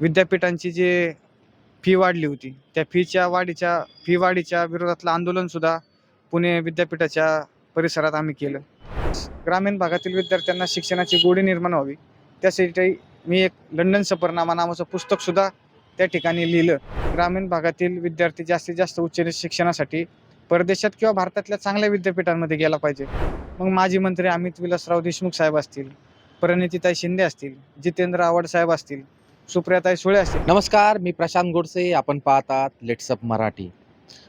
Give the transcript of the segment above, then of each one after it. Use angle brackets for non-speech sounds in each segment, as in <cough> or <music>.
विद्यापीठांची जे फी वाढली होती त्या फीच्या वाढीच्या फी वाढीच्या विरोधातलं आंदोलनसुद्धा पुणे विद्यापीठाच्या परिसरात आम्ही केलं. ग्रामीण भागातील विद्यार्थ्यांना शिक्षणाची गोडी निर्माण व्हावी त्यासाठी मी एक लंडन सफरनामा नावाचं पुस्तकसुद्धा त्या ठिकाणी लिहिलं. ग्रामीण भागातील विद्यार्थी जास्तीत जास्त उच्च शिक्षणासाठी परदेशात किंवा भारतातल्या चांगल्या विद्यापीठांमध्ये गेला पाहिजे. मग माजी मंत्री अमित विलासराव देशमुख साहेब असतील परिणितीताई शिंदे असतील जितेंद्र आव्हाड साहेब असतील सुप्रियाताई सुळे असतील. नमस्कार मी प्रशांत गोडसे आपण पाहतात लेट्सअप मराठी.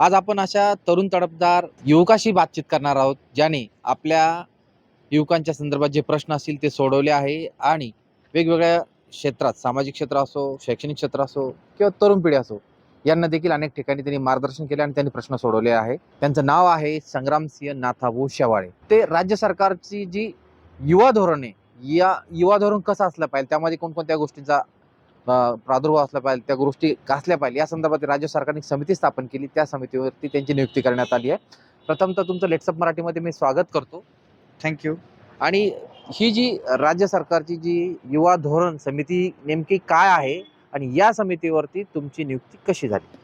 आज आपण अशा तरुण तडफदार युवकाशी बातचीत करणार आहोत ज्याने आपल्या युवकांच्या संदर्भात जे प्रश्न असतील ते सोडवले आहे आणि वेगवेगळ्या क्षेत्रात सामाजिक क्षेत्र असो शैक्षणिक क्षेत्र असो किंवा तरुण पिढी असो यांना देखील अनेक ठिकाणी त्यांनी मार्गदर्शन केले आणि त्यांनी प्रश्न सोडवले आहे. त्यांचं नाव आहे संग्रामसिंह नाथाभाऊ शेवाळे. ते राज्य सरकारची जी युवा धोरण आहे या युवा धोरण कसं असलं पाहिजे त्यामध्ये कोणकोणत्या गोष्टींचा प्रादुर्भाव असला पाहिजे त्या गोष्टी असल्या पाहिजे. या संदर्भात राज्य सरकारने समिती स्थापन केली. त्या समितीवरती त्यांची नियुक्ती करण्यात आली आहे. प्रथमतः तुमचं लेट्सअप मराठीमध्ये मी स्वागत करतो. थँक्यू आणि ही जी राज्य सरकारची जी युवा धोरण समिती नेमकी काय आहे आणि या समितीवरती तुमची नियुक्ती कशी झाली?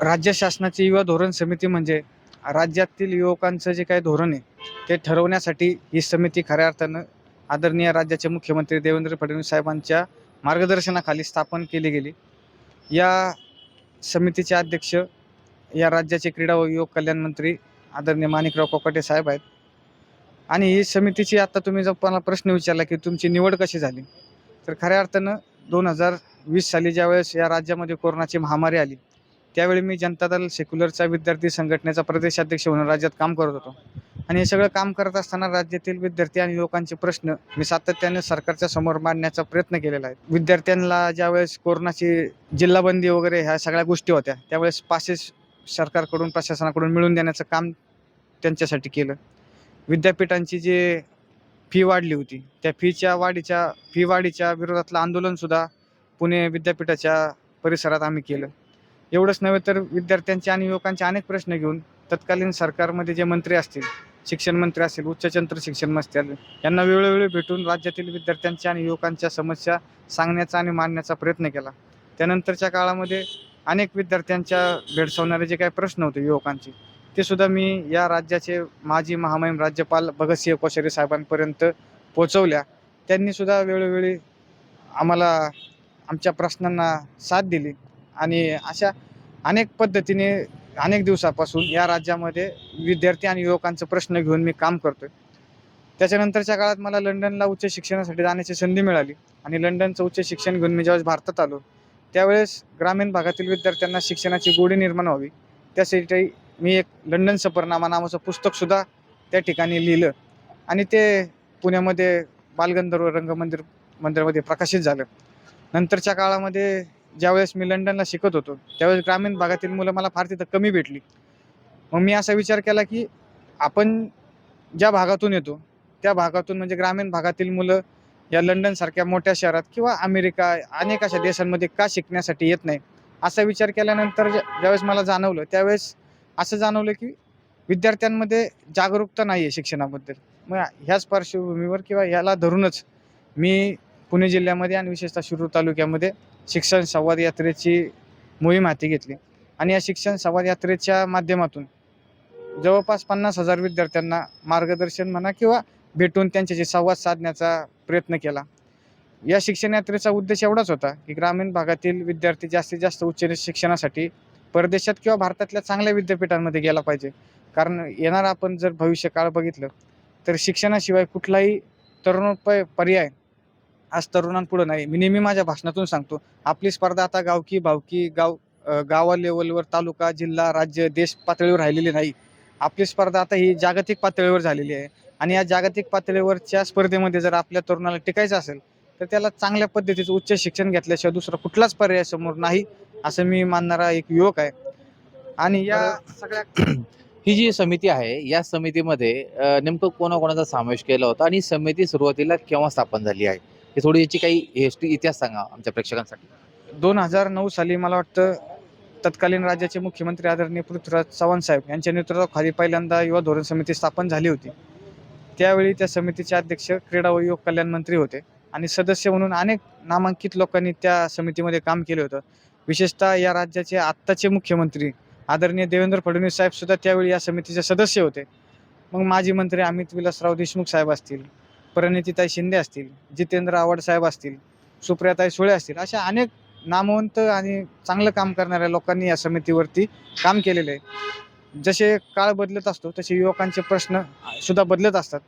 राज्य शासनाची युवा धोरण समिती म्हणजे राज्यातील युवकांचं जे काही धोरण आहे ते ठरवण्यासाठी ही समिती खऱ्या अर्थानं आदरणीय राज्याचे मुख्यमंत्री देवेंद्र फडणवीस साहेबांच्या मार्गदर्शनाखाली स्थापन केली गेली. या समितीचे अध्यक्ष या राज्याचे क्रीडा व युवक कल्याण मंत्री आदरणीय माणिकराव कोकाटे साहेब आहेत. आणि ही समितीची आता तुम्ही जर मला प्रश्न विचारला की तुमची निवड कशी झाली तर खऱ्या अर्थानं दोन हजार वीस साली ज्यावेळेस या राज्यामध्ये कोरोनाची महामारी आली त्यावेळी मी जनता दल सेक्युलरचा विद्यार्थी संघटनेचा प्रदेशाध्यक्ष म्हणून राज्यात काम करत होतो. आणि हे सगळं काम करत असताना राज्यातील विद्यार्थी आणि युवकांचे प्रश्न मी सातत्याने सरकारच्या समोर मांडण्याचा प्रयत्न केलेला आहे. विद्यार्थ्यांना ज्यावेळेस कोरोनाची जिल्हाबंदी वगैरे ह्या सगळ्या गोष्टी होत्या त्यावेळेस पासेस सरकारकडून प्रशासनाकडून मिळून देण्याचं काम त्यांच्यासाठी केलं. विद्यापीठांची जे फी वाढली होती त्या फीच्या वाढीच्या फी वाढीच्या विरोधातलं आंदोलनसुद्धा पुणे विद्यापीठाच्या परिसरात आम्ही केलं. एवढंच नव्हे तर विद्यार्थ्यांचे आणि युवकांचे अनेक प्रश्न घेऊन तत्कालीन सरकारमध्ये जे मंत्री असतील शिक्षण मंत्री असतील उच्चतंत्र शिक्षण असतील यांना वेळोवेळी भेटून राज्यातील विद्यार्थ्यांच्या आणि युवकांच्या समस्या सांगण्याचा आणि मांडण्याचा प्रयत्न केला. त्यानंतरच्या काळामध्ये अनेक विद्यार्थ्यांच्या भेडसावणारे जे काही प्रश्न होते युवकांचे ते सुद्धा मी या राज्याचे माजी महामहिम राज्यपाल भगतसिंह कोश्यारी साहेबांपर्यंत पोचवल्या त्यांनी सुद्धा वेळोवेळी आम्हाला आमच्या प्रश्नांना साथ दिली आणि अशा अनेक पद्धतीने अनेक दिवसापासून या राज्यामध्ये विद्यार्थी आणि युवकांचं प्रश्न घेऊन मी काम करतोय. त्याच्यानंतरच्या काळात मला लंडनला उच्च शिक्षणासाठी जाण्याची संधी मिळाली आणि लंडनचं उच्च शिक्षण घेऊन मी ज्यावेळेस भारतात आलो त्यावेळेस ग्रामीण भागातील विद्यार्थ्यांना शिक्षणाची गोडी निर्माण व्हावी. त्यासाठी मी एक लंडन सफरनामा नावाचं पुस्तकसुद्धा त्या ठिकाणी लिहिलं आणि ते पुण्यामध्ये बालगंधर्व रंगमंदिर मंदिरामध्ये प्रकाशित झालं. नंतरच्या काळामध्ये ज्यावेळेस मी लंडनला शिकत होतो त्यावेळेस ग्रामीण भागातील मुलं मला फार तिथं कमी भेटली. मग मी असा विचार केला की आपण ज्या भागातून येतो त्या भागातून म्हणजे ग्रामीण भागातील मुलं या लंडनसारख्या मोठ्या शहरात किंवा अमेरिका अनेक अशा देशांमध्ये का शिकण्यासाठी येत नाही? असा विचार केल्यानंतर ज्यावेळेस मला जाणवलं त्यावेळेस असं जाणवलं की विद्यार्थ्यांमध्ये जागरूकता नाही आहे शिक्षणाबद्दल. मग ह्याच पार्श्वभूमीवर किंवा याला धरूनच मी पुणे जिल्ह्यामध्ये आणि विशेषतः शिरूर तालुक्यामध्ये शिक्षण संवाद यात्रेची मोहीम हाती घेतली. आणि या शिक्षण संवाद यात्रेच्या माध्यमातून जवळपास पन्नास हजार विद्यार्थ्यांना मार्गदर्शन म्हणा किंवा भेटून त्यांच्याशी संवाद साधण्याचा प्रयत्न केला. या शिक्षण यात्रेचा उद्देश एवढाच होता की ग्रामीण भागातील विद्यार्थी जास्तीत जास्त उच्च शिक्षणासाठी परदेशात किंवा भारतातल्या चांगल्या विद्यापीठांमध्ये गेला पाहिजे. कारण येणारा आपण जर भविष्य काळ बघितलं तर शिक्षणाशिवाय कुठलाही तरुणोपाय पर्याय आज तरुणांपुढं नाही. मी नेहमी माझ्या भाषणातून सांगतो आपली स्पर्धा आता गावकी भावकी गाव गावा लेवलवर तालुका जिल्हा राज्य देश पातळीवर राहिलेली नाही. आपली स्पर्धा आता ही जागतिक पातळीवर झालेली आहे. आणि या जागतिक पातळीवरच्या स्पर्धेमध्ये जर आपल्या तरुणाला टिकायचं असेल तर त्याला चांगल्या पद्धतीचं उच्च शिक्षण घेतल्याशिवाय दुसरा कुठलाच पर्याय समोर नाही असं मी मानणारा एक युवक आहे. आणि या सगळ्या <clears throat> ही जी समिती आहे या समितीमध्ये नेमकं कोणाकोणाचा समावेश केला होता आणि समिती सुरुवातीला केव्हा स्थापन झाली आहे? हे थोडी याची काही हिस्ट्री इतिहास सांगा आमच्या प्रेक्षकांसाठी. दोन हजार नऊ साली मला वाटतं तत्कालीन राज्याचे मुख्यमंत्री आदरणीय पृथ्वीराज चव्हाण साहेब यांच्या नेतृत्वाखाली पहिल्यांदा युवा धोरण समिती स्थापन झाली होती. त्यावेळी त्या समितीचे अध्यक्ष क्रीडा व युवक कल्याण मंत्री होते आणि सदस्य म्हणून अनेक नामांकित लोकांनी त्या समितीमध्ये काम केलं होतं. विशेषतः या राज्याचे आत्ताचे मुख्यमंत्री आदरणीय देवेंद्र फडणवीस साहेब सुद्धा त्यावेळी या समितीचे सदस्य होते. मग माजी मंत्री अमित विलासराव देशमुख साहेब असतील. प्रणितीताई शिंदे असतील जितेंद्र आव्हाड साहेब असतील सुप्रियाताई सुळे असतील अशा अनेक नामवंत आणि चांगलं काम करणाऱ्या लोकांनी या समितीवरती काम केलेलं आहे. जसे काळ बदलत असतो तसे युवकांचे प्रश्न सुद्धा बदलत असतात.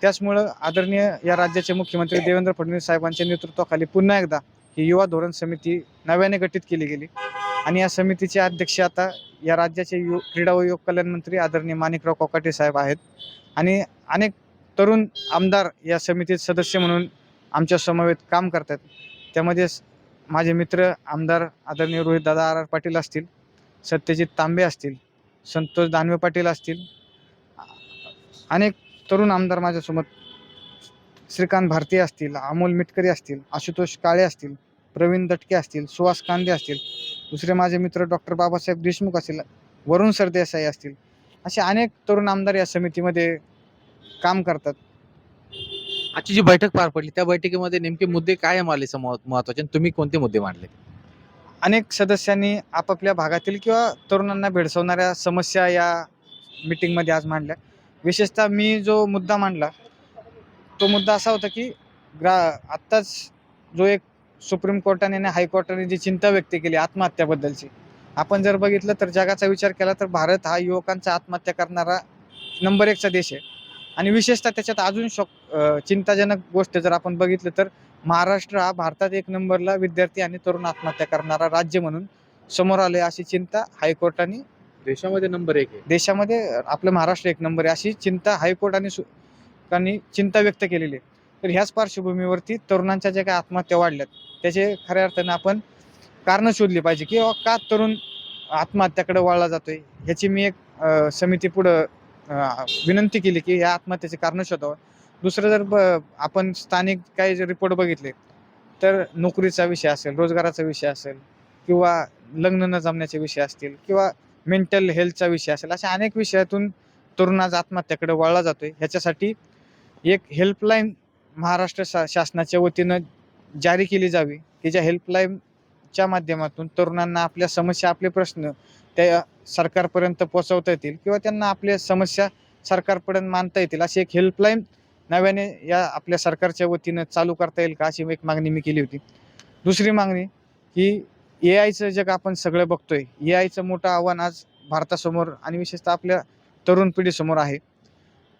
त्याचमुळं आदरणीय या राज्याचे मुख्यमंत्री देवेंद्र फडणवीस साहेबांच्या नेतृत्वाखाली पुन्हा एकदा ही युवा धोरण समिती नव्याने गठीत केली गेली. आणि या समितीचे अध्यक्ष आता या राज्याचे यु क्रीडा व युवक कल्याण मंत्री आदरणीय माणिकराव कोकाटे साहेब आहेत. आणि अनेक तरुण आमदार या समितीत सदस्य म्हणून आमच्या समवेत काम करतात. त्यामध्ये माझे मित्र आमदार आदरणीय रोहित दादा आर आर पाटील असतील सत्यजित तांबे असतील संतोष दानवे पाटील असतील अनेक तरुण आमदार माझ्यासोबत श्रीकांत भारती असतील अमोल मिटकरी असतील आशुतोष काळे असतील प्रवीण दटके असतील सुहास कांदे असतील दुसरे माझे मित्र डॉक्टर बाबासाहेब देशमुख असतील वरुण सरदेसाई असतील असे अनेक तरुण आमदार या समितीमध्ये काम करतात. आजची जी बैठक पार पडली त्या बैठकीमध्ये नेमके मुद्दे काय मारले महत्त्वाचे आणि तुम्ही कोणते मुद्दे मांडले? अनेक सदस्यांनी आपापल्या भागातील किंवा तरुणांना भेडसावणाऱ्या समस्या या मीटिंगमध्ये आज मांडल्या. विशेषतः मी जो मुद्दा मांडला तो मुद्दा असा होता की ग्रा आत्ताच जो एक सुप्रीम कोर्टाने आणि हायकोर्टाने जी चिंता व्यक्त केली आत्महत्याबद्दलची. आपण जर बघितलं तर जगाचा विचार केला तर भारत हा युवकांचा आत्महत्या करणारा नंबर एकचा देश आहे. आणि विशेषतः त्याच्यात अजून शोक चिंताजनक गोष्ट जर आपण बघितलं तर महाराष्ट्र हा भारतात एक नंबरला विद्यार्थी आणि तरुण आत्महत्या करणारा राज्य म्हणून समोर आले अशी चिंता हायकोर्टाने देशामध्ये नंबर एक आहे. देशामध्ये आपलं महाराष्ट्र एक नंबर आहे अशी चिंता हायकोर्ट आणि सु- कानी चिंता व्यक्त केलेली आहे. तर ह्याच पार्श्वभूमीवरती तरुणांच्या ज्या काही आत्महत्या वाढल्यात त्याचे खऱ्या अर्थाने आपण कारणं शोधली पाहिजे किंवा का तरुण आत्महत्याकडे वळला जातोय? ह्याची मी एक समिती पुढं विनंती केली की या आत्महत्येचे कारण शोधावं. दुसरं जर ब आपण स्थानिक काही जे रिपोर्ट बघितले तर नोकरीचा विषय असेल रोजगाराचा विषय असेल किंवा लग्न न जमण्याचे विषय असतील किंवा मेंटल हेल्थचा विषय असेल अशा अनेक विषयातून तरुण आज आत्महत्याकडे वळला जातोय. ह्याच्यासाठी एक हेल्पलाईन महाराष्ट्र शा शासनाच्या वतीनं जारी केली जावी की ज्या हेल्पलाईनच्या माध्यमातून तरुणांना आपल्या समस्या आपले प्रश्न त्या सरकारपर्यंत पोचवता येतील किंवा त्यांना आपल्या समस्या सरकारपर्यंत मांडता येतील अशी एक हेल्पलाईन नव्याने या आपल्या सरकारच्या वतीनं चालू करता येईल का अशी एक मागणी मी केली होती. दुसरी मागणी की ए आयचं जग आपण सगळं बघतोय. ए आयचं मोठं आव्हान आज भारतासमोर आणि विशेषतः आपल्या तरुण पिढीसमोर आहे.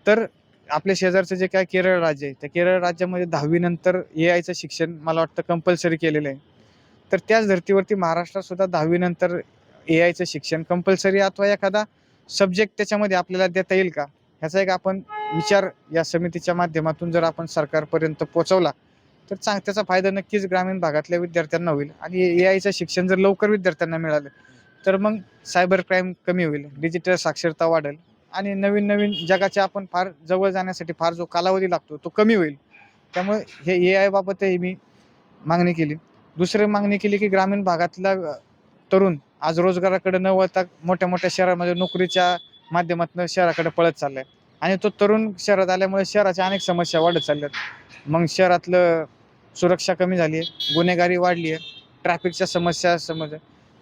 तर आपल्या शेजारचं जे काय केरळ राज्य आहे त्या केरळ राज्यामध्ये दहावीनंतर ए आयचं शिक्षण मला वाटतं कंपल्सरी केलेलं आहे. तर त्याच धर्तीवरती महाराष्ट्रात सुद्धा दहावीनंतर ए आयचं शिक्षण कंपल्सरी अथवा एखादा सब्जेक्ट त्याच्यामध्ये आपल्याला देता येईल का? ह्याचा एक आपण विचार या समितीच्या माध्यमातून जर आपण सरकारपर्यंत पोहोचवला तर चांग त्याचा फायदा नक्कीच ग्रामीण भागातल्या विद्यार्थ्यांना होईल आणि ए आयचं शिक्षण जर लवकर विद्यार्थ्यांना मिळालं तर मग सायबर क्राईम कमी होईल डिजिटल साक्षरता वाढेल आणि नवीन नवीन जगाच्या आपण फार जवळ जाण्यासाठी फार जो कालावधी लागतो तो कमी होईल. त्यामुळे हे ए आय बाबतही मी मागणी केली. दुसरी मागणी केली की ग्रामीण भागातला तरुण आज रोजगाराकडे न वळता मोठ्या मोठ्या शहरामध्ये नोकरीच्या माध्यमातून शहराकडे पळत चाललाय. आणि तो तरुण शहरात आल्यामुळे शहराच्या अनेक समस्या वाढत चालल्यात. मग शहरातलं सुरक्षा कमी झाली आहे गुन्हेगारी वाढली आहे ट्रॅफिकच्या समस्या समज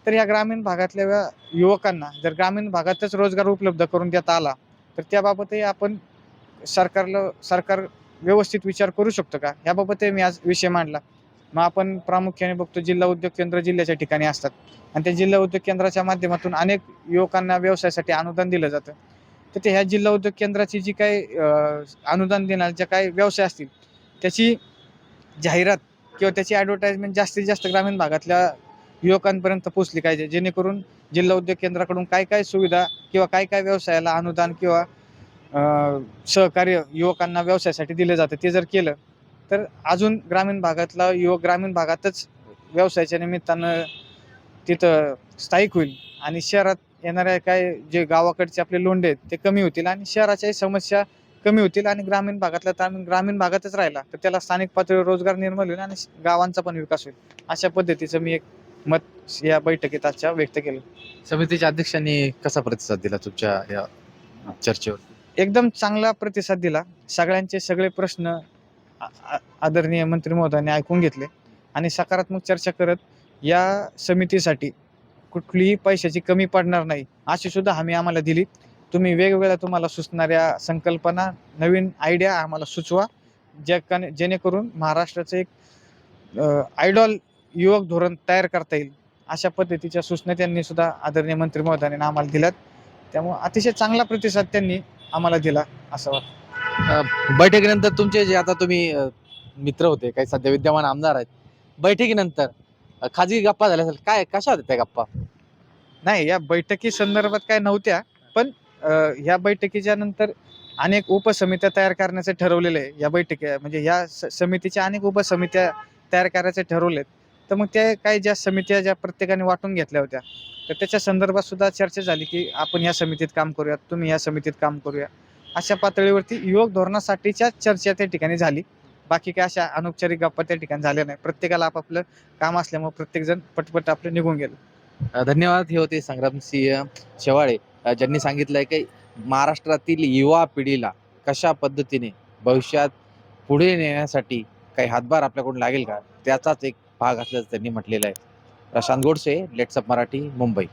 तर या ग्रामीण भागातल्या युवकांना जर ग्रामीण भागातच रोजगार उपलब्ध करून देता आला तर त्याबाबतही आपण सरकारला सरकार व्यवस्थित विचार करू शकतो का? याबाबतही मी आज विषय मांडला. मग आपण प्रामुख्याने बघतो जिल्हा उद्योग केंद्र जिल्ह्याच्या ठिकाणी असतात. आणि त्या जिल्हा उद्योग केंद्राच्या माध्यमातून अनेक युवकांना व्यवसायासाठी अनुदान दिलं जातं. तर ते ह्या जिल्हा उद्योग केंद्राची जी काही अनुदान देणार ज्या काही व्यवसाय असतील त्याची जाहिरात किंवा त्याची ॲडव्हर्टाईजमेंट जास्तीत जास्त ग्रामीण भागातल्या युवकांपर्यंत पोचली पाहिजे. जेणेकरून जिल्हा उद्योग केंद्राकडून काय काय सुविधा किंवा काय काय व्यवसायाला अनुदान किंवा सहकार्य युवकांना व्यवसायासाठी दिलं जातं. ते जर केलं तर अजून ग्रामीण भागातला युवक ग्रामीण भागातच व्यवसायाच्या निमित्तानं तिथं स्थायिक होईल. आणि शहरात येणाऱ्या काय जे गावाकडचे आपले लोंढे आहेत ते कमी होतील आणि शहराच्याही समस्या कमी होतील आणि ग्रामीण भागातला तामीण ग्रामीण भागातच राहिला तर त्याला स्थानिक पातळीवर रोजगार निर्माण होईल आणि गावांचा पण विकास होईल. अशा पद्धतीचं मी एक मत या बैठकीत आजच्या व्यक्त केलं. समितीच्या अध्यक्षांनी कसा प्रतिसाद दिला तुमच्या या चर्चेवर? एकदम चांगला प्रतिसाद दिला. सगळ्यांचे सगळे प्रश्न आ- आदरणीय मंत्री महोदयांनी ऐकून घेतले आणि सकारात्मक चर्चा करत या समितीसाठी कुठलीही पैशाची कमी पडणार नाही अशी सुद्धा हमी आम्हाला दिली. तुम्ही वेगवेगळ्या तुम्हाला सुचणाऱ्या संकल्पना नवीन आयडिया आम्हाला सुचवा ज्या कन- जेणेकरून महाराष्ट्राचं एक आयडॉल युवक धोरण तयार करता येईल अशा पद्धतीच्या सूचना त्यांनी सुद्धा आदरणीय मंत्री महोदयांनी आम्हाला दिल्यात. त्यामुळे अतिशय चांगला प्रतिसाद त्यांनी आम्हाला दिला असं वाटतं. बैठकीनंतर तुमचे जे आता तुम्ही मित्र होते काही सध्या विद्यमान आमदार आहेत बैठकीनंतर खाजगी गप्पा झाल्या असेल काय कशा होत्या त्या गप्पा? नाही या बैठकी संदर्भात काय नव्हत्या पण या ह्या बैठकीच्या नंतर अनेक उपसमित्या तयार करण्याचे ठरवलेले आहे. या बैठकी म्हणजे या स- समितीच्या अनेक उपसमित्या तयार करायचे ठरवलेत. तर मग त्या काही ज्या समित्या ज्या प्रत्येकाने वाटून घेतल्या होत्या तर त्याच्या संदर्भात सुद्धा चर्चा झाली की आपण या समितीत काम करूया तुम्ही या समितीत काम करूया. अशा पातळीवरती युवक धोरणासाठीच्या चर्चा त्या ठिकाणी झाली. बाकी काय अशा अनौपचारिक गप्पा त्या ठिकाणी झाल्या नाही. प्रत्येकाला आपापलं काम असल्यामुळे प्रत्येकजण पटपट आपलं निघून गेलं. धन्यवाद. हे होते संग्रामसिंह शेवाळे. ज्यांनी सांगितलंय की महाराष्ट्रातील युवा पिढीला कशा पद्धतीने भविष्यात पुढे नेण्यासाठी काही हातभार आपल्याकडून लागेल का? त्याचाच एक भाग असल्याचं त्यांनी म्हटलेलं आहे. प्रशांत गोडसे लेट्सअप मराठी मुंबई.